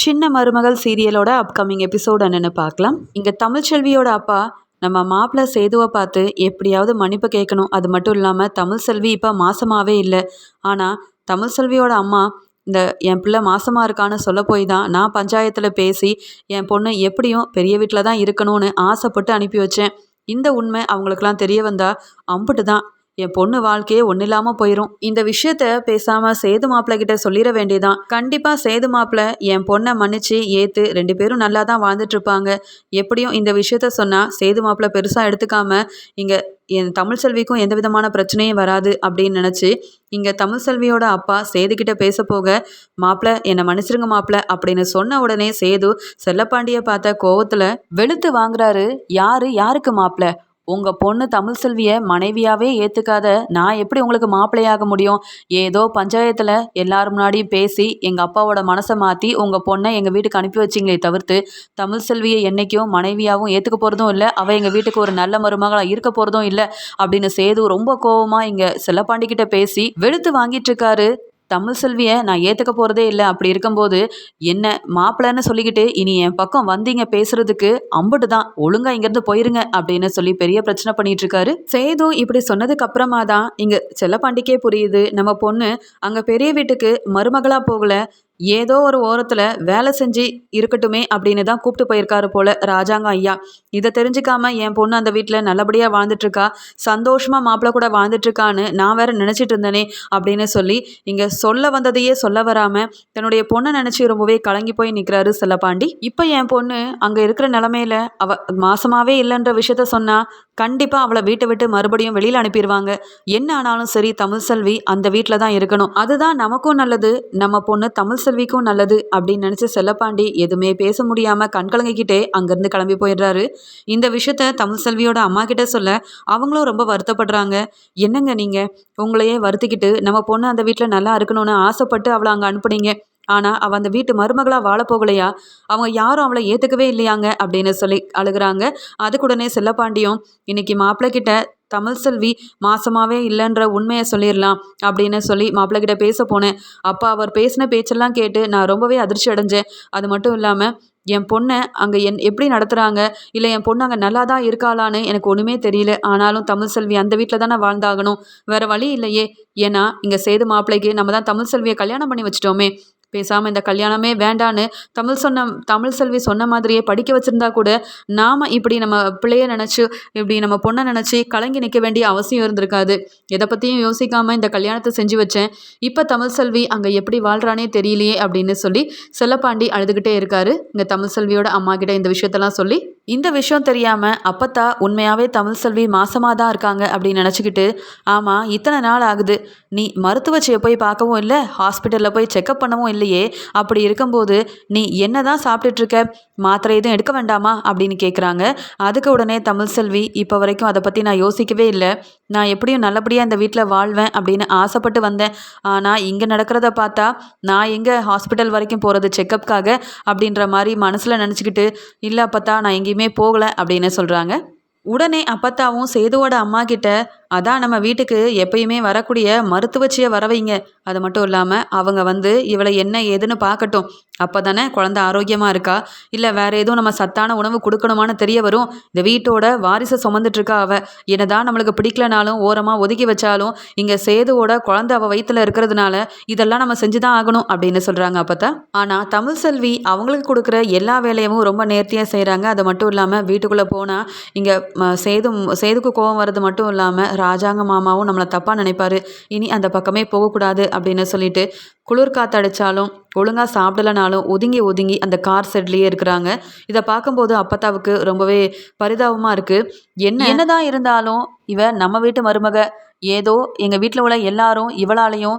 சின்ன மருமகள் சீரியலோட upcoming episode என்னென்னு பார்க்கலாம். இங்கே தமிழ்ச்செல்வியோட அப்பா நம்ம மாப்பிள்ள சேதுவை பார்த்து எப்படியாவது மன்னிப்பு கேட்கணும். அது மட்டும் இல்லாமல் தமிழ் செல்வி இப்போ மாசமாகவே இல்லை. ஆனால் தமிழ் செல்வியோட அம்மா இந்த என் பிள்ளை மாசமாக இருக்கான்னு சொல்ல போய் தான் நான் பஞ்சாயத்தில் பேசி என் பொண்ணு எப்படியும் பெரிய வீட்டில் தான் இருக்கணும்னு ஆசைப்பட்டு அனுப்பி வச்சேன். இந்த உண்மை அவங்களுக்கெல்லாம் தெரிய வந்தால் அம்புட்டு தான் என் பொண்ணு வாழ்க்கையே ஒன்றும் இல்லாமல் போயிடும் இந்த விஷயத்த பேசாமல் சேது மாப்பிள்ள கிட்ட சொல்லிட வேண்டியதான் கண்டிப்பாக சேது மாப்பிள்ள என் பொண்ணை மன்னிச்சு ஏற்று ரெண்டு பேரும் நல்லா தான் வாழ்ந்துட்டு இருப்பாங்க. எப்படியும் இந்த விஷயத்த சொன்னால் சேது மாப்பிள்ள பெருசாக எடுத்துக்காம இங்கே என் தமிழ் செல்விக்கும் எந்த விதமான பிரச்சனையும் வராது அப்படின்னு நினச்சி இங்கே தமிழ் செல்வியோட அப்பா சேதுக்கிட்ட பேச போக மாப்பிள்ள என்னை மன்னிச்சிருங்க மாப்பிள்ள அப்படின்னு சொன்ன உடனே சேது செல்லப்பாண்டியை பார்த்த கோவத்தில் வெளுத்து வாங்குறாரு. யாரு? யாருக்கு மாப்பிள்ள? உங்கள் பொண்ணு தமிழ் செல்வியை மனைவியாகவே ஏற்றுக்காத நான் எப்படி உங்களுக்கு மாப்பிள்ளையாக முடியும்? ஏதோ பஞ்சாயத்தில் எல்லாரும் முன்னாடியும் பேசி எங்கள் அப்பாவோட மனசை மாற்றி உங்கள் பொண்ணை எங்கள் வீட்டுக்கு அனுப்பி வச்சிங்களே தவிர்த்து தமிழ் செல்வியை என்றைக்கும் மனைவியாகவும் ஏற்றுக்க போகிறதும் இல்லை அவள் எங்கள் வீட்டுக்கு ஒரு நல்ல மருமகளாக இருக்க போகிறதும் இல்லை அப்படின்னு சேது ரொம்ப கோவமாக இங்கே செல்லப்பாண்டிக்கிட்ட பேசி வெளுத்து வாங்கிட்டு இருக்காரு. தமிழ் செல்வியை நான் ஏற்றுக்க போகிறதே இல்லை. அப்படி இருக்கும்போது என்ன மாப்பிள்ளன்னு சொல்லிக்கிட்டு இனி என் பக்கம் வந்தீங்க பேசுறதுக்கு அம்புட்டு தான். ஒழுங்கா இங்கேருந்து போயிருங்க. அப்படின்னு சொல்லி பெரிய பிரச்சனை பண்ணிட்டு இருக்காரு. சேது இப்படி சொன்னதுக்கு அப்புறமா தான் இங்கே செல்லப்பாண்டிக்கே புரியுது. நம்ம பொண்ணு அங்கே பெரிய வீட்டுக்கு மருமகளாக போகல. ஏதோ ஒரு ஓரத்தில் வேலை செஞ்சு இருக்கட்டுமே அப்படின்னு தான் கூப்பிட்டு போயிருக்காரு போல ராஜாங்க ஐயா. இதை தெரிஞ்சுக்காம என் பொண்ணு அந்த வீட்டில் நல்லபடியாக வாழ்ந்துட்டுருக்கா. சந்தோஷமாக மாப்பிள்ளை கூட வாழ்ந்துட்டுருக்கான்னு நான் வேற நினச்சிட்டு இருந்தேனே அப்படின்னு சொல்லி இங்கே சொல்ல வந்ததையே சொல்ல வராமல் தன்னுடைய பொண்ணை நினச்சி ரொம்பவே கலங்கி போய் நிற்கிறாரு செல்லப்பாண்டி. இப்போ என் பொண்ணு அங்கே இருக்கிற நிலமையில அவ மாசமாகவே இல்லைன்ற விஷயத்த சொன்னால் கண்டிப்பாக அவளை வீட்டை விட்டு மறுபடியும் வெளியில் அனுப்பிடுவாங்க என்ன ஆனாலும் சரி தமிழ் செல்வி அந்த வீட்டில் தான் இருக்கணும். அதுதான் நமக்கும் நல்லது. நம்ம பொண்ணு தமிழ் செல்விக்கும் நல்லது அப்படின்னு நினச்ச செல்லப்பாண்டி எதுவுமே பேச முடியாமல் கண்கலங்கிக்கிட்டே அங்கேருந்து கிளம்பி போயிடுறாரு. இந்த விஷயத்த தமிழ் செல்வியோட அம்மா கிட்ட சொல்ல அவங்களும் ரொம்ப வருத்தப்படுறாங்க. என்னங்க நீங்கள் உங்களையே வருத்திக்கிட்டு நம்ம பொண்ணு அந்த வீட்டில் நல்லா இருக்கணும்னு ஆசைப்பட்டு அவளை அங்கே அனுப்புனீங்க. ஆனால் அவள் அந்த வீட்டு மருமகளாக வாழ போகலையா? அவங்க யாரும் அவளை ஏற்றுக்கவே இல்லையாங்க அப்படின்னு சொல்லி அழுகிறாங்க. அதுக்குடனே செல்லப்பாண்டியும் இன்னைக்கு மாப்பிள்ளை கிட்ட தமிழ் செல்வி மாசமாகவே இல்லைன்ற உண்மையை சொல்லிடலாம் அப்படின்னு சொல்லி மாப்பிள்ளை கிட்ட பேச போனேன். அப்போ அவர் பேசின பேச்செல்லாம் கேட்டு நான் ரொம்பவே அதிர்ச்சி அடைஞ்சேன். அது மட்டும் இல்லாமல் என் பொண்ணை அங்கே என் எப்படி நடத்துகிறாங்க இல்லை என் பொண்ணு அங்கே நல்லா தான் இருக்காளான்னு எனக்கு ஒன்றுமே தெரியல. ஆனாலும் தமிழ் செல்வி அந்த வீட்டில் தானே வாழ்ந்தாகணும். வேறு வழி இல்லையே. ஏன்னா இங்கே சேது மாப்பிள்ளைக்கு நம்ம தான் தமிழ் செல்வியை கல்யாணம் பண்ணி வச்சிட்டோமே. பேசாமல் இந்த கல்யாணமே வேண்டான்னு தமிழ் சொன்ன தமிழ் செல்வி சொன்ன மாதிரியே படிக்க வச்சுருந்தா கூட நாம் இப்படி நம்ம பிள்ளைய நினச்சி இப்படி நம்ம பொண்ணை நினச்சி கலங்கி நிற்க வேண்டிய அவசியம் இருந்திருக்காது. எதை பற்றியும் யோசிக்காமல் இந்த கல்யாணத்தை செஞ்சு வச்சேன். இப்போ தமிழ் செல்வி அங்கே எப்படி வாழ்கிறானே தெரியலையே அப்படின்னு சொல்லி செல்லப்பாண்டி அழுதுகிட்டே இருக்காரு. இங்கே தமிழ் செல்வியோட அம்மா கிட்ட இந்த விஷயத்தெல்லாம் சொல்லி இந்த விஷயம் தெரியாமல் அப்பத்தா உண்மையாகவே தமிழ் செல்வி மாசமாக தான் இருக்காங்க அப்படின்னு நினச்சிக்கிட்டு ஆமாம் இத்தனை நாள் ஆகுது. நீ மருத்துவச்சியை போய் பார்க்கவும் இல்லை ஹாஸ்பிட்டலில் போய் செக்கப் பண்ணவும் இல்லையே. அப்படி இருக்கும்போது நீ என்ன தான் சாப்பிட்டுட்ருக்க? மாத்திரை எதுவும் எடுக்க வேண்டாமா? அப்படின்னு கேட்குறாங்க அதுக்கு உடனே தமிழ் செல்வி இப்போ வரைக்கும் அதை பற்றி நான் யோசிக்கவே இல்லை. நான் எப்படியும் நல்லபடியாக இந்த வீட்டில் வாழ்வேன் அப்படின்னு ஆசைப்பட்டு வந்தேன். ஆனால் இங்கே நடக்கிறத பார்த்தா நான் எங்கே ஹாஸ்பிட்டல் வரைக்கும் போகிறது செக்கப்காக அப்படின்ற மாதிரி மனசில் நினச்சிக்கிட்டு இல்லை பார்த்தா நான் எங்கேயுமே போகலை அப்படின்னு சொல்கிறாங்க உடனே அப்பத்தாவும் சேதுவோட அம்மா கிட்ட அதான் நம்ம வீட்டுக்கு எப்பயுமே வரக்கூடிய மருத்துவச்சியை வர வைங்க அது மட்டும் இல்லாமல் அவங்க வந்து இவளை என்ன ஏதுன்னு பார்க்கட்டும் அப்போ தானே குழந்த ஆரோக்கியமாக இருக்கா? இல்லை வேற எதுவும் நம்ம சத்தான உணவு கொடுக்கணுமான்னு தெரிய வரும். இந்த வீட்டோட வாரிசை சுமந்துட்டு இருக்கா அவள் என்னதான் நம்மளுக்கு பிடிக்கலனாலும் ஓரமாக ஒதுக்கி வச்சாலும் இங்கே சேதுவோட குழந்தை அவள் வயிற்றுல இருக்கிறதுனால இதெல்லாம் நம்ம செஞ்சு தான் ஆகணும் அப்படின்னு சொல்கிறாங்க அப்பத்தா. ஆனால் தமிழ் செல்வி அவங்களுக்கு கொடுக்குற எல்லா வேலையும் ரொம்ப நேர்த்தியாக செய்கிறாங்க அது மட்டும் இல்லாமல் வீட்டுக்குள்ளே போனால் இங்கே சேது சேதுக்கு கோபம் வர்றது மட்டும் இல்லாமல் ராஜாங்க மாமாவும் நம்மளை தப்பாக நினைப்பார். இனி அந்த பக்கமே போகக்கூடாது அப்படின்னு சொல்லிட்டு குளிர் காத்தடிச்சாலும் ஒழுங்காக சாப்பிடலனாலும் ஒதுங்கி ஒதுங்கி அந்த கார் செட்லேயே இருக்கிறாங்க. இதை பார்க்கும்போது அப்பத்தாவுக்கு ரொம்பவே பரிதாபமாக இருக்குது என்ன? என்னதான் இருந்தாலும் இவ நம்ம வீட்டு மருமக. ஏதோ எங்கள் வீட்டில் உள்ள எல்லாரும் இவளாலையும்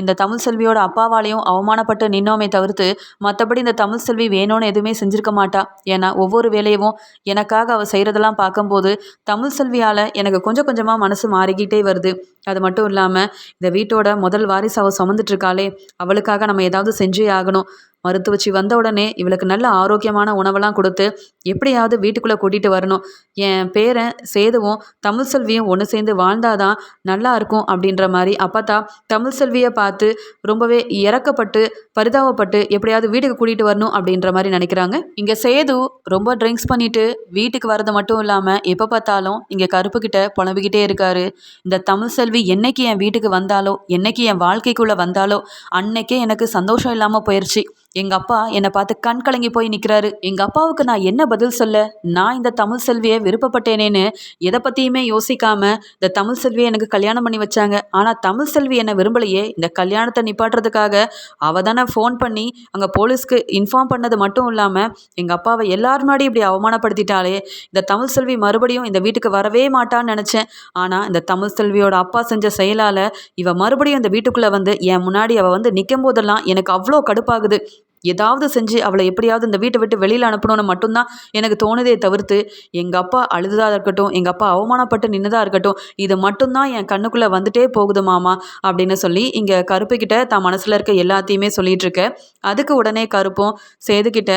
இந்த தமிழ் செல்வியோட அப்பாவாலையும் அவமானப்பட்டு நின்னோமே தவிர்த்து மற்றபடி இந்த தமிழ் செல்வி வேணும்னு எதுவுமே செஞ்சுருக்க மாட்டா. ஏன்னா ஒவ்வொரு வேலையவும் எனக்காக அவள் செய்கிறதெல்லாம் பார்க்கும்போது தமிழ் செல்வியால் எனக்கு கொஞ்சம் கொஞ்சமாக மனசு மாறிக்கிட்டே வருது. அது மட்டும் இல்லாமல் இந்த வீட்டோட முதல் வாரிசு அவள் சுமந்துட்டு இருக்காளே அவளுக்காக நம்ம ஏதாவது செஞ்சே ஆகணும். மருத்துவச்சி வந்த உடனே இவளுக்கு நல்ல ஆரோக்கியமான உணவெல்லாம் கொடுத்து எப்படியாவது வீட்டுக்குள்ளே கூட்டிகிட்டு வரணும். என் பேரன் சேதுவும் தமிழ் செல்வியும் ஒன்று சேர்ந்து வாழ்ந்தாதான் நல்லா இருக்கும் அப்படின்ற மாதிரி. அப்பத்தா தமிழ் செல்வியை பார்த்து ரொம்பவே இறக்கப்பட்டு பரிதாபப்பட்டு எப்படியாவது வீட்டுக்கு கூட்டிகிட்டு வரணும் அப்படின்ற மாதிரி நினைக்கிறாங்க. இங்கே சேது ரொம்ப ட்ரிங்க்ஸ் பண்ணிட்டு வீட்டுக்கு வரது மட்டும் இல்லாமல் எப்போ பார்த்தாலும் இங்கே கருப்புக்கிட்ட புலம்பிக்கிட்டே இருக்காரு. இந்த தமிழ் செல்வி என்னைக்கு என் வீட்டுக்கு வந்தாலோ என்னைக்கு என் வாழ்க்கைக்குள்ளே வந்தாலோ அன்னைக்கே எனக்கு சந்தோஷம் இல்லாமல் போயிடுச்சு எங்கள் அப்பா என்னை பார்த்து கண் கலங்கி போய் நிற்கிறாரு எங்கள் அப்பாவுக்கு நான் என்ன பதில் சொல்ல? நான் இந்த தமிழ் செல்வியை விருப்பப்பட்டேனேன்னு எதை பற்றியுமே யோசிக்காம இந்த தமிழ் செல்வியை எனக்கு கல்யாணம் பண்ணி வச்சாங்க. ஆனால் தமிழ் செல்வி என்னை விரும்பலையே. இந்த கல்யாணத்தை நிப்பாட்டுறதுக்காக அவள் தானே ஃபோன் பண்ணி அங்கே போலீஸ்க்கு இன்ஃபார்ம் பண்ணது மட்டும் இல்லாமல் எங்கள் அப்பாவை எல்லார் முன்னாடி இப்படி அவமானப்படுத்திட்டாலே இந்த தமிழ் செல்வி மறுபடியும் இந்த வீட்டுக்கு வரவே மாட்டான்னு நினச்சேன். ஆனால் இந்த தமிழ் செல்வியோட அப்பா செஞ்ச செயலால் இவ மறுபடியும் இந்த வீட்டுக்குள்ளே வந்து என் முன்னாடி அவள் வந்து நிற்கும் போதெல்லாம் எனக்கு அவ்வளோ கடுப்பாகுது. ஏதாவது செஞ்சு அவளை எப்படியாவது இந்த வீட்டை விட்டு வெளியில் அனுப்பணும்னு மட்டும்தான் எனக்கு தோணுதே தவிர்த்து எங்கள் அப்பா அழுதுதாக இருக்கட்டும் எங்கள் அப்பா அவமானப்பட்டு நின்றுதாக இருக்கட்டும் இது மட்டும்தான் என் கண்ணுக்குள்ளே வந்துட்டே போகுது மாமா அப்படின்னு சொல்லி இங்கே கருப்புக்கிட்ட தான் மனசில் இருக்க எல்லாத்தையுமே சொல்லிகிட்ருக்க அதுக்கு உடனே கருப்பும் சேதுக்கிட்ட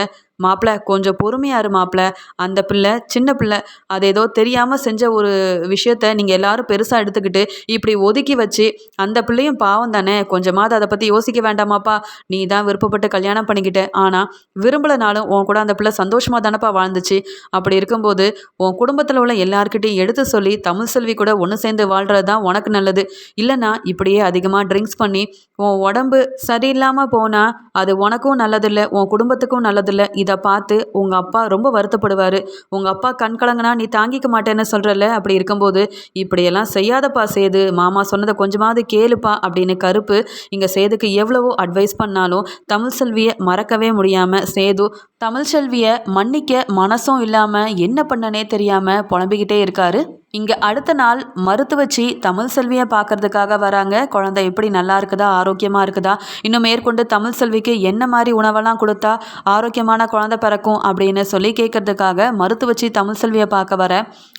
மாப்பிள்ள கொஞ்சம் பொறுமையாக இரு மாப்பிள்ள அந்த பிள்ளை சின்ன பிள்ளை. அது ஏதோ தெரியாமல் செஞ்ச ஒரு விஷயத்த நீங்கள் எல்லாரும் பெருசாக எடுத்துக்கிட்டு இப்படி ஒதுக்கி வச்சு அந்த பிள்ளையும் பாவம் தானே? கொஞ்சமாவது அதை பற்றி யோசிக்க வேண்டாமாப்பா. நீ தான் விருப்பப்பட்டு கல்யாணம் பண்ணிக்கிட்ட. ஆனால் விரும்பலைனாலும் உன் கூட அந்த பிள்ளை சந்தோஷமாக தானப்பா வாழ்ந்துச்சு. அப்படி இருக்கும்போது உன் குடும்பத்தில் உள்ள எல்லாருக்கிட்டையும் எடுத்து சொல்லி தமிழ் செல்வி கூட ஒன்று சேர்ந்து வாழ்கிறது தான் உனக்கு நல்லது. இல்லைன்னா இப்படியே அதிகமாக ட்ரிங்க்ஸ் பண்ணி உன் உடம்பு சரியில்லாமல் போனால் அது உனக்கும் நல்லதில்லை உன் குடும்பத்துக்கும் நல்லதில்லை. இதை பார்த்து உங்கள் அப்பா ரொம்ப வருத்தப்படுவார். உங்கள் அப்பா கண் கலங்கினா நீ தாங்கிக்க மாட்டேன்னு சொல்கிறல்ல அப்படி இருக்கும்போது இப்படியெல்லாம் செய்யாதப்பா சேது. மாமா சொன்னதை கொஞ்சமாவது கேளுப்பா அப்படின்னு கருப்பு இங்கே சேதுக்கு எவ்வளவோ அட்வைஸ் பண்ணாலும் தமிழ் செல்வியை மறக்கவே முடியாமல் சேது தமிழ் செல்வியை மன்னிக்க மனசும் இல்லாமல் என்ன பண்ணனே தெரியாமல் புலம்பிக்கிட்டே இருக்காரு. இங்கே அடுத்த நாள் மருத்துவச்சி தமிழ் செல்வியை பார்க்கறதுக்காக வராங்க. குழந்தை எப்படி நல்லா இருக்குதா? ஆரோக்கியமாக இருக்குதா? இன்னும் மேற்கொண்டு தமிழ் செல்விக்கு என்ன மாதிரி உணவெல்லாம் கொடுத்தா ஆரோக்கியமான குழந்தை பிறக்கும் அப்படின்னு சொல்லி கேட்கறதுக்காக மருத்துவச்சி தமிழ் செல்வியை பார்க்க வர.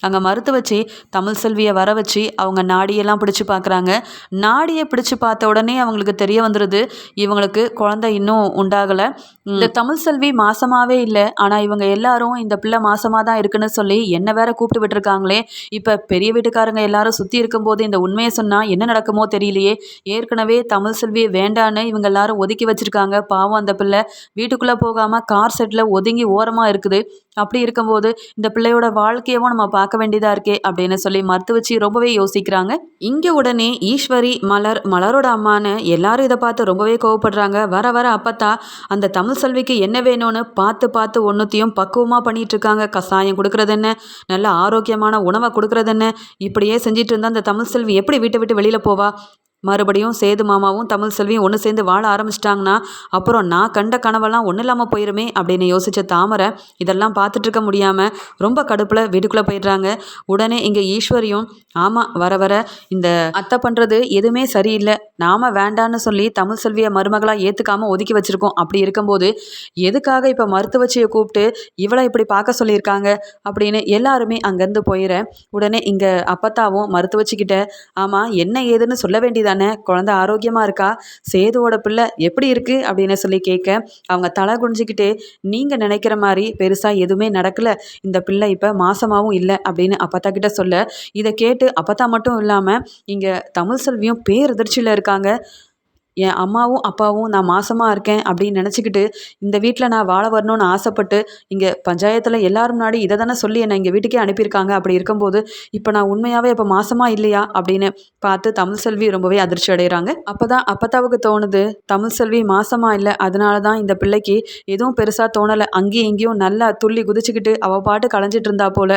அங்கே மருத்துவச்சி தமிழ் செல்வியை வர வச்சு அவங்க நாடியெல்லாம் பிடிச்சி பார்க்குறாங்க நாடியை பிடிச்சி பார்த்த உடனே அவங்களுக்கு தெரிய வந்துடுது இவங்களுக்கு குழந்தை இன்னும் உண்டாகலை. இந்த தமிழ் செல்வி மாசமாவே இல்லை ஆனால் இவங்க எல்லாரும் இந்த பிள்ளை மாசமாக தான் இருக்குன்னு சொல்லி என்ன வேற கூப்பிட்டு விட்டுருக்காங்களே இப்போ பெரிய வீட்டுக்காரங்க எல்லாரும் சுற்றி இருக்கும்போது இந்த உண்மையை சொன்னால் என்ன நடக்குமோ தெரியலையே. ஏற்கனவே தமிழ் செல்வியை வேண்டான்னு இவங்க எல்லாரும் ஒதுக்கி வச்சுருக்காங்க. பாவம் அந்த பிள்ளை. வீட்டுக்குள்ளே போகாமல் கார் செட்டில் ஒதுங்கி ஓரமாக இருக்குது. அப்படி இருக்கும்போது இந்த பிள்ளையோட வாழ்க்கையவும் நம்ம பார்க்க வேண்டியதாக இருக்கே அப்படின்னு சொல்லி மறுத்து வச்சு ரொம்பவே யோசிக்கிறாங்க. இங்கே உடனே ஈஸ்வரி மலர் மலரோட அம்மான்னு எல்லாரும் இதை பார்த்து ரொம்பவே கோவப்படுறாங்க. வர வர அப்பத்தா அந்த தமிழ் செல்விக்கு என்ன வேணும்னு பார்த்து பார்த்து ஒன்றுத்தையும் பக்குவமாக பண்ணிட்டு இருக்காங்க. கசாயம் கொடுக்குறது என்ன? நல்ல ஆரோக்கியமான உணவை கொடுக்குறது என்ன? இப்படியே செஞ்சிட்டு இருந்தால் அந்த தமிழ் செல்வி எப்படி வீட்டை விட்டு வெளியில் போவா? மறுபடியும் சேது மாமாவும் தமிழ் செல்வியும் ஒன்று சேர்ந்து வாழ ஆரம்பிச்சிட்டாங்கன்னா அப்புறம் நான் கண்ட கனவெல்லாம் ஒன்றும் இல்லாமல் போயிருமே அப்படின்னு யோசித்த தாமரை இதெல்லாம் பார்த்துட்டு இருக்க முடியாமல் ரொம்ப கடுப்பில் வீட்டுக்குள்ளே போயிடுறாங்க. உடனே இங்கே ஈஸ்வரியும் ஆமாம் வர வர இந்த அத்தை பண்ணுறது எதுவுமே சரியில்லை. நாம் வேண்டான்னு சொல்லி தமிழ் செல்வியை மருமகளாக ஏற்றுக்காமல் ஒதுக்கி வச்சுருக்கோம். அப்படி இருக்கும்போது எதுக்காக இப்போ மருத்துவச்சியை கூப்பிட்டு இவளை இப்படி பார்க்க சொல்லியிருக்காங்க? அப்படின்னு எல்லாருமே அங்கேருந்து போயிட உடனே இங்கே அப்பத்தாவும் மருத்துவச்சிக்கிட்ட ஆமாம் என்ன ஏதுன்னு சொல்ல வேண்டியதான்? தானே? குழந்த ஆரோக்கியமாக இருக்கா? சேதுவோட பிள்ளை எப்படி இருக்குது அப்படின்னு சொல்லி கேட்க அவங்க தலை குனிஞ்சிக்கிட்டே நீங்கள் நினைக்கிற மாதிரி பெருசாக எதுவுமே நடக்கலை. இந்த பிள்ளை இப்போ மாசமாகவும் இல்லை. அப்படின்னு அப்பத்தா கிட்ட சொல்ல இதை கேட்டு அப்பத்தா மட்டும் இல்லாமல் இங்கே தமிழ் செல்வியும் பேரதிர்ச்சியில் இருக்காங்க. என் அம்மாவும் அப்பாவும் நான் மாசமாக இருக்கேன் அப்படின்னு நினச்சிக்கிட்டு இந்த வீட்டில் நான் வாழ வரணும்னு ஆசைப்பட்டு இங்கே பஞ்சாயத்தில் எல்லாரும் முன்னாடி இதை தானே சொல்லி என்னை இங்கே வீட்டுக்கே அனுப்பியிருக்காங்க. அப்படி இருக்கும்போது இப்போ நான் உண்மையாகவே இப்போ மாசமாக இல்லையா அப்படின்னு பார்த்து தமிழ் செல்வி ரொம்பவே அதிர்ச்சி அடைகிறாங்க. அப்போ தான் அப்பத்தாவுக்கு தோணுது தமிழ் செல்வி மாசமாக இல்லை அதனால தான் இந்த பிள்ளைக்கு எதுவும் பெருசாக தோணலை. அங்கேயும் இங்கேயும் நல்லா துள்ளி குதிச்சுக்கிட்டு அவள் பாட்டு களைஞ்சிட்டு இருந்தா போல.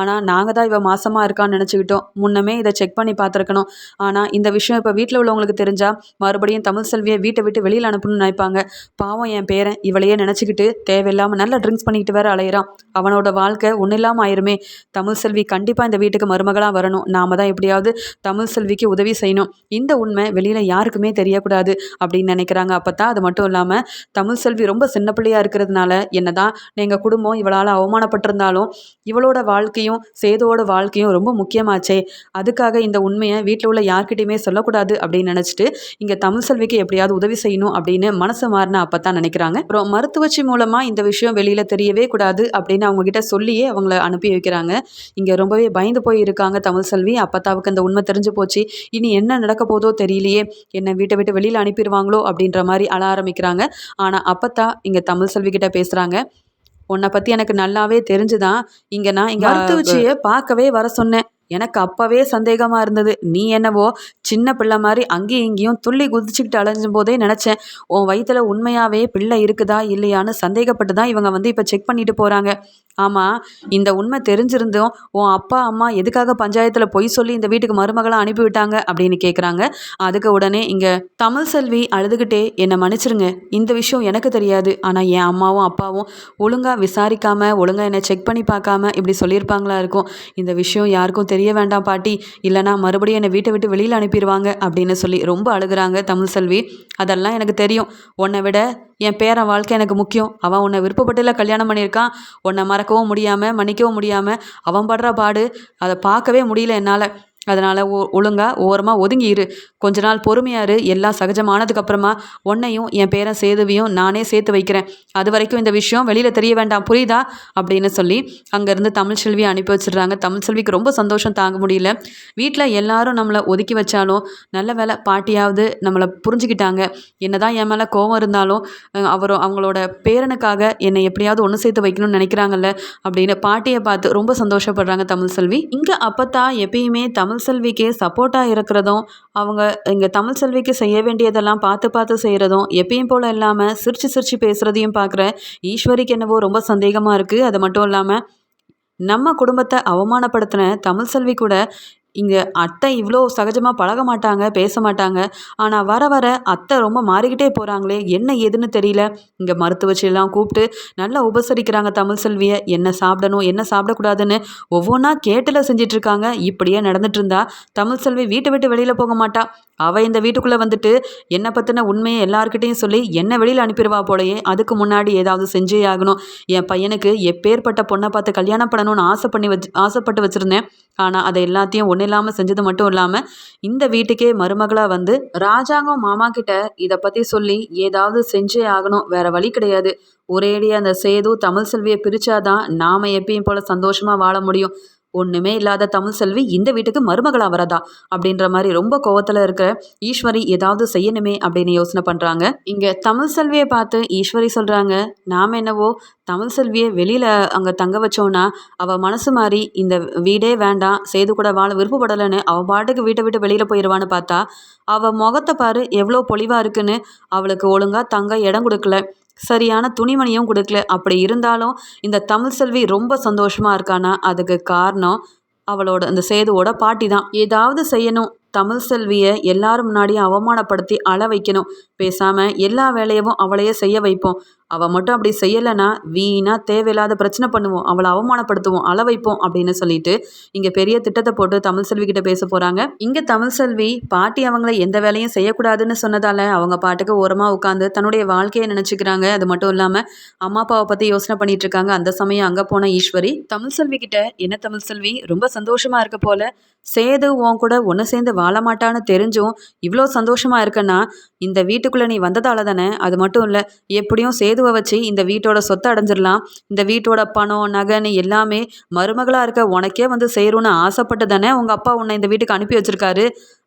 ஆனால் நாங்கள் தான் இவள் மாசமாக இருக்கான்னு நினச்சிக்கிட்டோம். முன்னமே இதை செக் பண்ணி பார்த்துருக்கணும். ஆனால் இந்த விஷயம் இப்போ வீட்டில் உள்ளவங்களுக்கு தெரிஞ்சால் மறுபடியும் மறுபடியும் தமிழ் செல்வியை வீட்டை விட்டு வெளியில் அனுப்பணும்னு நினைப்பாங்க. பாவம் என் பேரன் இவளையே நினச்சிக்கிட்டு தேவையில்லாமல் நல்லா ட்ரிங்க்ஸ் பண்ணிக்கிட்டு வேற அலையிறான். அவனோட வாழ்க்கை ஒன்றும் இல்லாமல் ஆயிருமே. தமிழ் செல்வி கண்டிப்பாக இந்த வீட்டுக்கு மருமகளாக வரணும். நாம தான் எப்படியாவது தமிழ் செல்விக்கு உதவி செய்யணும். இந்த உண்மை வெளியில் யாருக்குமே தெரியக்கூடாது அப்படின்னு நினைக்கிறாங்க. அப்போ தான் அது மட்டும் இல்லாமல் தமிழ் செல்வி ரொம்ப சின்ன பிள்ளையாக இருக்கிறதுனால என்ன தான் எங்கள் குடும்பம் இவளால் அவமானப்பட்டிருந்தாலும் இவளோட வாழ்க்கையும் சேதோட வாழ்க்கையும் ரொம்ப முக்கியமாச்சே. அதுக்காக இந்த உண்மையை வீட்டில் உள்ள யார்கிட்டையுமே சொல்லக்கூடாது அப்படின்னு நினச்சிட்டு இங்கே தமிழ் செல்விக்கு எப்படியாவது உதவி செய்யணும் அப்படின்னு மனசு மாறின அப்போ தான் நினைக்கிறாங்க. அப்புறம் மருத்துவச்சி மூலமாக இந்த விஷயம் வெளியில் தெரியவே கூடாது அப்படின்னு அவங்கக்கிட்ட சொல்லியே அவங்கள அனுப்பி வைக்கிறாங்க. இங்கே ரொம்பவே பயந்து போய் இருக்காங்க தமிழ் செல்வி. அப்பத்தாவுக்கு அந்த உண்மை தெரிஞ்சு போச்சு. இனி என்ன நடக்க போதோ தெரியலையே. என்னை வீட்டை விட்டு வெளியில் அனுப்பிடுவாங்களோ அப்படின்ற மாதிரி அழ ஆரம்பிக்கிறாங்க. ஆனால் அப்பத்தா இங்கே தமிழ் செல்வி கிட்ட பேசுகிறாங்க உன்னை பற்றி எனக்கு நல்லாவே தெரிஞ்சுதான். இங்கே நான் இங்கே மருத்துவச்சியை பார்க்கவே வர சொன்னேன். எனக்கு அப்போவே சந்தேகமாக இருந்தது. நீ என்னவோ சின்ன பிள்ளை மாதிரி அங்கேயும் இங்கேயும் துள்ளி குதிச்சுக்கிட்டு அலைஞ்சும் போதே நினச்சேன். உன் வயிற்றுல உண்மையாகவே பிள்ளை இருக்குதா இல்லையான்னு சந்தேகப்பட்டு தான் இவங்க வந்து இப்போ செக் பண்ணிட்டு போகிறாங்க ஆமாம் இந்த உண்மை தெரிஞ்சிருந்தும் உன் அப்பா அம்மா எதுக்காக பஞ்சாயத்தில் பொய் சொல்லி இந்த வீட்டுக்கு மருமகளை அனுப்பிவிட்டாங்க அப்படின்னு கேட்குறாங்க அதுக்கு உடனே இங்கே தமிழ் செல்வி அழுதுகிட்டே என்னை மன்னிச்சிருங்க. இந்த விஷயம் எனக்கு தெரியாது. ஆனால் என் அம்மாவும் அப்பாவும் ஒழுங்காக விசாரிக்காமல் ஒழுங்காக என்னை செக் பண்ணி பார்க்காம இப்படி சொல்லியிருப்பாங்களா இருக்கும். இந்த விஷயம் யாருக்கும் தெரிய வேண்டாம் பாட்டி. இல்லைனா மறுபடியும் என்னை வீட்டை விட்டு வெளியில் அனுப்பிடுவாங்க அப்படின்னு சொல்லி ரொம்ப அழுகுறாங்க தமிழ் செல்வி. அதெல்லாம் எனக்கு தெரியும். உன்னை விட என் பேரன் வாழ்க்கை எனக்கு முக்கியம். அவன் உன்னை விருப்பப்பட்டுல கல்யாணம் பண்ணியிருக்கான். உன்னை மறக்கவும் முடியாமல் மன்னிக்கவும் முடியாமல் அவன் படுற பாடு அதை பார்க்கவே முடியல என்னால். அதனால் ஒ ஒழுங்காக ஓரமாக ஒதுங்கி இரு. கொஞ்ச நாள் பொறுமையாக இரு. எல்லாம் சகஜமானதுக்கப்புறமா உன்னையும் என் பேரன் சேதுவையும் நானே சேர்த்து வைக்கிறேன். அது வரைக்கும் இந்த விஷயம் வெளியில் தெரிய வேண்டாம். புரியுதா? அப்படின்னு சொல்லி அங்கேருந்து தமிழ் செல்வி அனுப்பி வச்சிடுறாங்க. தமிழ் செல்விக்கு ரொம்ப சந்தோஷம் தாங்க முடியல. வீட்டில் எல்லாரும் நம்மளை ஒதுக்கி வச்சாலும் நல்ல வேலை பாட்டியாவது நம்மளை புரிஞ்சுக்கிட்டாங்க. என்னதான் என் மேலே கோவம் இருந்தாலும் அவர் அவங்களோட பேரனுக்காக என்னை எப்படியாவது ஒன்று சேர்த்து வைக்கணும்னு நினைக்கிறாங்கல்ல அப்படின்னு பாட்டியை பார்த்து ரொம்ப சந்தோஷப்படுறாங்க தமிழ் செல்வி. இங்கே அப்பத்தா எப்பயுமே தமிழ் தமிழ் செல்விக்கு சப்போர்ட்டாக இருக்கிறதும் அவங்க இங்கே தமிழ் செல்விக்கு செய்ய வேண்டியதெல்லாம் பார்த்து பார்த்து செய்கிறதும் எப்பயும் போல் இல்லாமல் சிரிச்சு சிரிச்சு பேசுகிறதையும் பார்க்குற ஈஸ்வரிக்கு என்னவோ ரொம்ப சந்தேகமாக இருக்குது அது மட்டும் இல்லாமல் நம்ம குடும்பத்தை அவமானப்படுத்தின தமிழ் செல்வி கூட இங்கே அத்தை இவ்வளோ சகஜமாக பழக மாட்டாங்க பேச மாட்டாங்க. ஆனால் வர வர அத்தை ரொம்ப மாறிக்கிட்டே போகிறாங்களே என்ன ஏதுன்னு தெரியல. இங்கே மருத்துவச்சியெல்லாம் கூப்பிட்டு நல்லா உபசரிக்கிறாங்க தமிழ் செல்வியை. என்ன சாப்பிடணும் என்ன சாப்பிடக்கூடாதுன்னு ஒவ்வொன்றா கேட்டில் செஞ்சிட்ருக்காங்க இப்படியே நடந்துட்டு இருந்தா தமிழ் செல்வி வீட்டை விட்டு வெளியில் போக மாட்டா. அவள் இந்த வீட்டுக்குள்ளே வந்துட்டு என்னை பற்றின உண்மையை எல்லாருக்கிட்டையும் சொல்லி என்னை வெளியில் அனுப்பிடுவா போலயே அதுக்கு முன்னாடி ஏதாவது செஞ்சே ஆகணும். என் பையனுக்கு எப்பேற்பட்ட பொண்ணை பார்த்து கல்யாணம் பண்ணணும்னு ஆசை பண்ணி வச்சு ஆசைப்பட்டு வச்சுருந்தேன். ஆனால் அதை எல்லாத்தையும் ஒன்றும் இல்லாமல் செஞ்சது மட்டும் இல்லாமல் இந்த வீட்டுக்கே மருமகளாக வந்து ராஜாங்கம் மாமா கிட்ட இதை பற்றி சொல்லி ஏதாவது செஞ்சே ஆகணும். வேற வழி கிடையாது. ஒரேடியாக அந்த சேது தமிழ் செல்வியை பிரித்தாதான் நாம் எப்பயும் போல் சந்தோஷமாக வாழ முடியும். ஒன்றுமே இல்லாத தமிழ் செல்வி இந்த வீட்டுக்கு மருமகளாக வரதா அப்படின்ற மாதிரி ரொம்ப கோவத்தில் இருக்கிற ஈஸ்வரி ஏதாவது செய்யணுமே அப்படின்னு யோசனை பண்ணுறாங்க இங்கே தமிழ் செல்வியை பார்த்து ஈஸ்வரி சொல்கிறாங்க நாம் என்னவோ தமிழ் செல்வியை வெளியில் அங்கே தங்க வச்சோன்னா அவள் மனசு மாதிரி இந்த வீடே வேண்டாம் செய்து கூட வாழ விருப்பப்படலைன்னு அவள் பாட்டுக்கு வீட்டை விட்டு வெளியில் போயிடுவான்னு பார்த்தா அவள் முகத்தை பாரு எவ்வளோ பொலிவாக இருக்குன்னு அவளுக்கு ஒழுங்காக தங்க இடம் கொடுக்கல. சரியான துணிமணியும் கொடுக்கல. அப்படி இருந்தாலும் இந்த தமிழ் செல்வி ரொம்ப சந்தோஷமாக இருக்கானா? அதுக்கு காரணம் அவளோட அந்த சேதுவோட பாட்டி தான். ஏதாவது செய்யணும். தமிழ் செல்வியை எல்லாரும் முன்னாடியும் அவமானப்படுத்தி அள வைக்கணும். பேசாமல் எல்லா வேலையவும் அவளையே செய்ய வைப்போம். அவள் மட்டும் அப்படி செய்யலைன்னா வீணாக தேவையில்லாத பிரச்சனை பண்ணுவோம். அவளை அவமானப்படுத்துவோம். அள வைப்போம் அப்படின்னு சொல்லிட்டு இங்கே பெரிய திட்டத்தை போட்டு தமிழ் செல்வி கிட்ட பேச போகிறாங்க இங்கே தமிழ் செல்வி பாட்டி அவங்கள எந்த வேலையும் செய்யக்கூடாதுன்னு சொன்னதால அவங்க பாட்டுக்கு ஓரமாக உட்காந்து தன்னுடைய வாழ்க்கையை நினச்சிக்கிறாங்க. அது மட்டும் இல்லாமல் அம்மா அப்பாவை பற்றி யோசனை பண்ணிட்டு இருக்காங்க. அந்த சமயம் அங்கே போன ஈஸ்வரி தமிழ் செல்வி கிட்ட என்ன தமிழ் செல்வி? ரொம்ப சந்தோஷமாக இருக்க போல. சேது உன் கூட ஒன்று சேர்ந்து வாழ மாட்டான்னு தெரிஞ்சும் இவ்வளோ சந்தோஷமாக இருக்கன்னா இந்த வீட்டுக்குள்ளே நீ வந்ததால தானே? அது மட்டும் இல்லை எப்படியும் சேது சேதுவை வச்சு இந்த வீட்டோட சொத்தை அடைஞ்சிடலாம். இந்த வீட்டோட பணம் நகைன்னு எல்லாமே மருமகளாக இருக்க உனக்கே வந்து சேரும்னு ஆசைப்பட்டு தானே உங்கள் அப்பா உன்னை இந்த வீட்டுக்கு அனுப்பி வச்சிருக்காரு.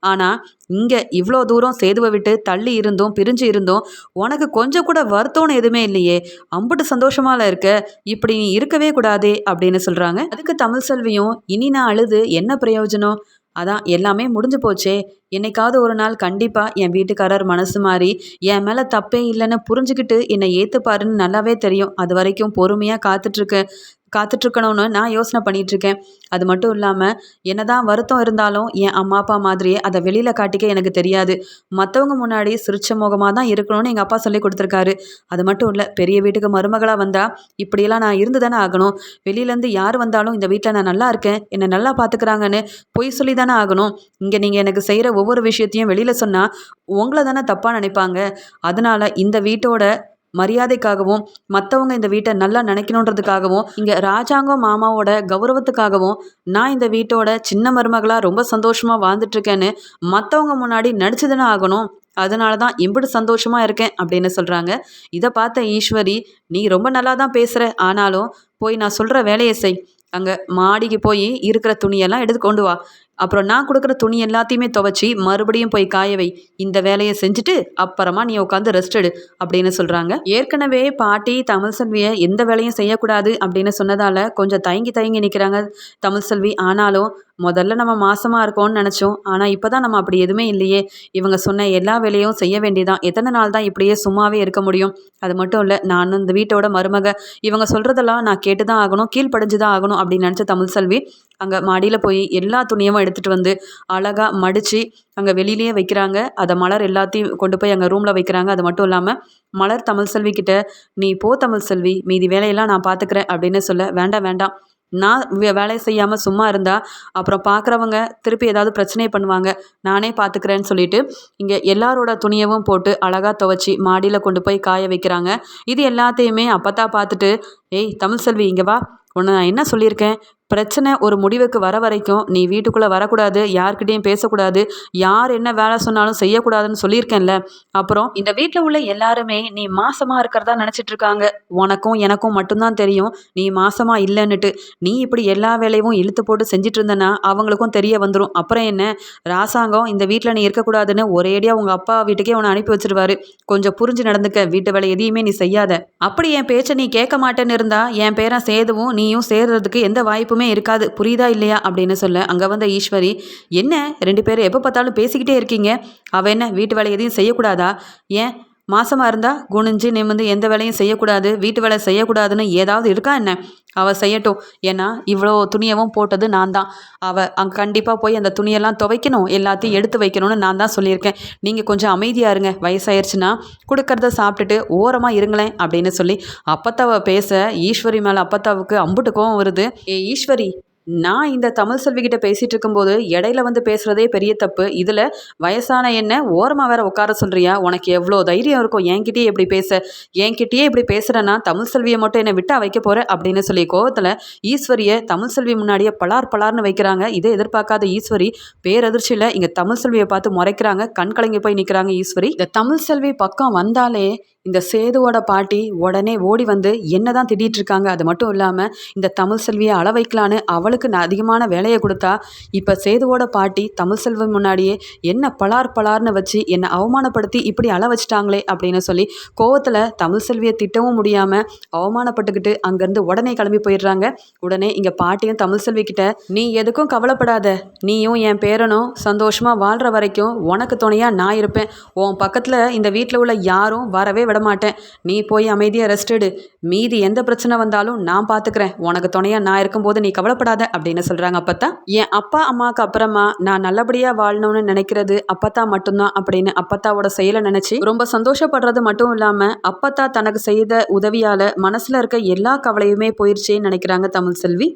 ஆனால் இங்கே இவ்வளோ தூரம் சேதுவை விட்டு தள்ளி இருந்தோம் பிரிஞ்சு இருந்தோம். உனக்கு கொஞ்சம் கூட வருத்தம்னு எதுவுமே இல்லையே. அம்புட்டு சந்தோஷமால இருக்க. இப்படி நீ இருக்கவே கூடாதே அப்படின்னு சொல்கிறாங்க அதுக்கு தமிழ் செல்வியும் இனி நான் அழுது என்ன பிரயோஜனம்? அதான் எல்லாமே முடிஞ்சு போச்சே. என்னைக்காவது ஒரு நாள் கண்டிப்பாக என் வீட்டுக்காரர் மனசு மாறி என் மேலே தப்பே இல்லைன்னு புரிஞ்சுக்கிட்டு என்னை ஏற்றுப்பாருன்னு நல்லாவே தெரியும். அது வரைக்கும் பொறுமையாக காத்துட்ருக்கு காத்துட்ருக்கணும்னு நான் யோசனை பண்ணிகிட்ருக்கேன் அது மட்டும் இல்லாமல் என்ன தான் வருத்தம் இருந்தாலும் என் அம்மா அப்பா மாதிரியே அதை வெளியில் காட்டிக்க எனக்கு தெரியாது. மற்றவங்க முன்னாடி சிரிச்ச முகமாக தான் இருக்கணும்னு எங்கள் அப்பா சொல்லி கொடுத்துருக்காரு. அது மட்டும் இல்லை பெரிய வீட்டுக்கு மருமகளாக வந்தால் இப்படியெல்லாம் நான் இருந்து தானே ஆகணும். வெளியிலேருந்து யார் வந்தாலும் இந்த வீட்டில் நான் நல்லா இருக்கேன் என்னை நல்லா பார்த்துக்கிறாங்கன்னு பொய் சொல்லி தானே ஆகணும். இங்கே நீங்கள் எனக்கு செய்கிற ஒவ்வொரு விஷயத்தையும் வெளியில் சொன்னால் உங்களை தானே தப்பாக நினைப்பாங்க. அதனால் இந்த வீட்டோட மரியாதைக்காகவும் மற்றவங்க இந்த வீட்டை நல்லா நினைக்கணுன்றதுக்காகவும் இங்கே ராஜாங்கம் மாமாவோட கௌரவத்துக்காகவும் நான் இந்த வீட்டோட சின்ன மருமகளாக ரொம்ப சந்தோஷமாக வாழ்ந்துட்டுருக்கேன்னு மற்றவங்க முன்னாடி நடிச்சதுன்னு ஆகணும். அதனால தான் இம்புடு சந்தோஷமாக இருக்கேன் அப்படின்னு சொல்கிறாங்க இதை பார்த்த ஈஸ்வரி நீ ரொம்ப நல்லா தான் பேசுகிற ஆனாலும் போய் நான் சொல்கிற வேலையை செய். அங்கே மாடிக்கு போய் இருக்கிற துணியெல்லாம் எடுத்து கொண்டு வா. அப்புறம் நான் கொடுக்குற துணி எல்லாத்தையுமே துவைச்சி மறுபடியும் போய் காய வை. இந்த வேலையை செஞ்சுட்டு அப்புறமா நீ உட்காந்து ரெஸ்ட் எடு அப்படின்னு சொல்கிறாங்க ஏற்கனவே பாட்டி தமிழ் செல்வியை எந்த வேலையும் செய்யக்கூடாது அப்படின்னு சொன்னதால் கொஞ்சம் தயங்கி தயங்கி நிற்கிறாங்க தமிழ் செல்வி. ஆனாலும் முதல்ல நம்ம மாசமாக இருக்கோம்னு நினச்சோம். ஆனால் இப்போ தான் நம்ம அப்படி எதுவுமே இல்லையே. இவங்க சொன்ன எல்லா வேலையும் செய்ய வேண்டியதான் எத்தனை நாள் தான் இப்படியே சும்மாவே இருக்க முடியும்? அது மட்டும் இல்லை நான் இந்த வீட்டோட மருமக. இவங்க சொல்கிறதெல்லாம் நான் கேட்டு தான் ஆகணும் கீழ்ப்படிஞ்சு தான் ஆகணும் அப்படின்னு நினச்ச தமிழ் செல்வி அங்கே மாடியில் போய் எல்லா துணியும் எடுத்துகிட்டு வந்து அழகாக மடித்து அங்கே வெளியிலேயே வைக்கிறாங்க. அதை மலர் எல்லாத்தையும் கொண்டு போய் அங்கே ரூமில் வைக்கிறாங்க. அது மட்டும் இல்லாமல் மலர் தமிழ் செல்வி கிட்ட நீ போ தமிழ் செல்வி மீதி வேலையெல்லாம் நான் பார்த்துக்கிறேன் அப்படின்னு சொல்ல வேண்டாம் வேண்டாம் நான் வேலை செய்யாமல் சும்மா இருந்தால் அப்புறம் பார்க்குறவங்க திருப்பி ஏதாவது பிரச்சனை பண்ணுவாங்க. நானே பார்த்துக்கிறேன்னு சொல்லிட்டு இங்கே எல்லாரோட துணியவும் போட்டு அழகாக துவைச்சி மாடியில் கொண்டு போய் காய வைக்கிறாங்க. இது எல்லாத்தையுமே அப்போ தான் பார்த்துட்டு ஏய் தமிழ் செல்வி இங்கே வா. உன்னை நான் என்ன சொல்லியிருக்கேன்? பிரச்சனை ஒரு முடிவுக்கு வர வரைக்கும் நீ வீட்டுக்குள்ளே வரக்கூடாது யார்கிட்டையும் பேசக்கூடாது யார் என்ன வேலை சொன்னாலும் செய்யக்கூடாதுன்னு சொல்லியிருக்கேன்ல. அப்புறம் இந்த வீட்டில் உள்ள எல்லாருமே நீ மாசமாக இருக்கிறதா நினச்சிட்டு இருக்காங்க. உனக்கும் எனக்கும் மட்டும்தான் தெரியும். நீ மாசமாக இல்லைன்னுட்டு. நீ இப்படி எல்லா வேலையும் இழுத்து போட்டு செஞ்சுட்டு இருந்தனா அவங்களுக்கும் தெரிய வந்துடும் அப்புறம் என்ன? ராசாங்கம் இந்த வீட்டில் நீ இருக்கக்கூடாதுன்னு ஒரேடியாக உங்கள் அப்பா வீட்டுக்கே உன்னை அனுப்பி வச்சிருவாரு. கொஞ்சம் புரிஞ்சு நடந்துக்க. வீட்டு வேலை எதையுமே நீ செய்யாத. அப்படி என் பேச்சை நீ கேட்க மாட்டேன்னு இருந்தா என் பேரன் சேதுவும் நீயும் சேர்றதுக்கு எந்த வாய்ப்புமே எதுவுமே இருக்காது. புரியுதா இல்லையா? அப்படின்னு சொல்ல அங்கே வந்த ஈஸ்வரி என்ன? ரெண்டு பேரும் எப்போ பார்த்தாலும் பேசிக்கிட்டே இருக்கீங்க? அவள் என்ன வீட்டு வேலை எதையும் செய்யக்கூடாதா? ஏன்? மாசமாக இருந்தால் குனிஞ்சு நிமிந்து எந்த வேலையும் செய்யக்கூடாது வீட்டு வேலை செய்யக்கூடாதுன்னு ஏதாவது இருக்கா என்ன? அவள் செய்யட்டும். ஏன்னா இவ்வளோ துணியவும் போட்டது நான் தான். அவள் அங்கே கண்டிப்பாக போய் அந்த துணியெல்லாம் துவைக்கணும். எல்லாத்தையும் எடுத்து வைக்கணும்னு நான் தான் சொல்லியிருக்கேன். நீங்கள் கொஞ்சம் அமைதியாக இருங்க. வயசாயிருச்சுன்னா கொடுக்கறத சாப்பிட்டுட்டு ஓரமாக இருங்களேன் அப்படின்னு சொல்லி அப்பத்தாவை பேச ஈஸ்வரி மேலே அப்பத்தாவுக்கு அம்புட்டு கோவம் வருது. ஏ ஈஸ்வரி நான் இந்த தமிழ் செல்விகிட்ட பேசிகிட்டு இருக்கும்போது இடையில வந்து பேசுகிறதே பெரிய தப்பு. இதில் வயசான என்ன ஓரமாக வேற உட்கார சொல்கிறியா உனக்கு எவ்வளோ தைரியம் இருக்கும்? என்கிட்டயே இப்படி பேச. என்கிட்டயே இப்படி பேசுகிறேன்னா தமிழ் செல்வியை மட்டும் என்னை விட்டா வைக்க போகிற அப்படின்னு சொல்லி கோவத்தில் ஈஸ்வரியை தமிழ் செல்வி முன்னாடியே பலார் பலார்னு வைக்கிறாங்க. இதை எதிர்பார்க்காத ஈஸ்வரி பேரதிர்ச்சியில் இங்கே தமிழ் செல்வியை பார்த்து முறைக்கிறாங்க. கண் கலங்கி போய் நிற்கிறாங்க ஈஸ்வரி. இந்த தமிழ் செல்வி பக்கம் வந்தாலே இந்த சேதுவோட பாட்டி உடனே ஓடி வந்து என்ன தான் திட்டிகிட்டு இருக்காங்க அது மட்டும் இல்லாமல் இந்த தமிழ் செல்வியை அள வைக்கலான்னு அவளுக்கு நான் அதிகமான வேலையை கொடுத்தா இப்போ சேதுவோட பாட்டி தமிழ் செல்வி முன்னாடியே என்ன பலார் பலார்னு வச்சு என்னை அவமானப்படுத்தி இப்படி அள வச்சிட்டாங்களே அப்படின்னு சொல்லி கோவத்தில் தமிழ் செல்வியை திட்டவும் முடியாமல் அவமானப்பட்டுக்கிட்டு அங்கேருந்து உடனே கிளம்பி போயிடுறாங்க. உடனே இங்கே பாட்டியும் தமிழ் செல்வி கிட்ட நீ எதுக்கும் கவலைப்படாத. நீயும் என் பேரனும் சந்தோஷமாக வாழ்கிற வரைக்கும் உனக்கு துணையாக நான் இருப்பேன். உன் பக்கத்தில் இந்த வீட்டில் உள்ள யாரும் வரவே விட மாட்டேன் நீ போய் அமைதியாக ரெஸ்ட் எடு. மீதி எந்த பிரச்சனை வந்தாலும் நான் பார்த்துக்கிறேன் உனக்கு துணையாக நான் இருக்கும்போது நீ கவலைப்படாத அப்படின்னு சொல்கிறாங்க அப்பத்தா. என் அப்பா அம்மாவுக்கு அப்புறமா நான் நல்லபடியாக வாழணும்னு நினைக்கிறது அப்பத்தா மட்டும்தான் அப்படின்னு அப்பத்தாவோட செயலை நினச்சி ரொம்ப சந்தோஷப்படுறது மட்டும் இல்லாமல் அப்பத்தா தனக்கு செய்த உதவியால் மனசில் இருக்க எல்லா கவலையுமே போயிடுச்சேன்னு நினைக்கிறாங்க தமிழ் செல்வி.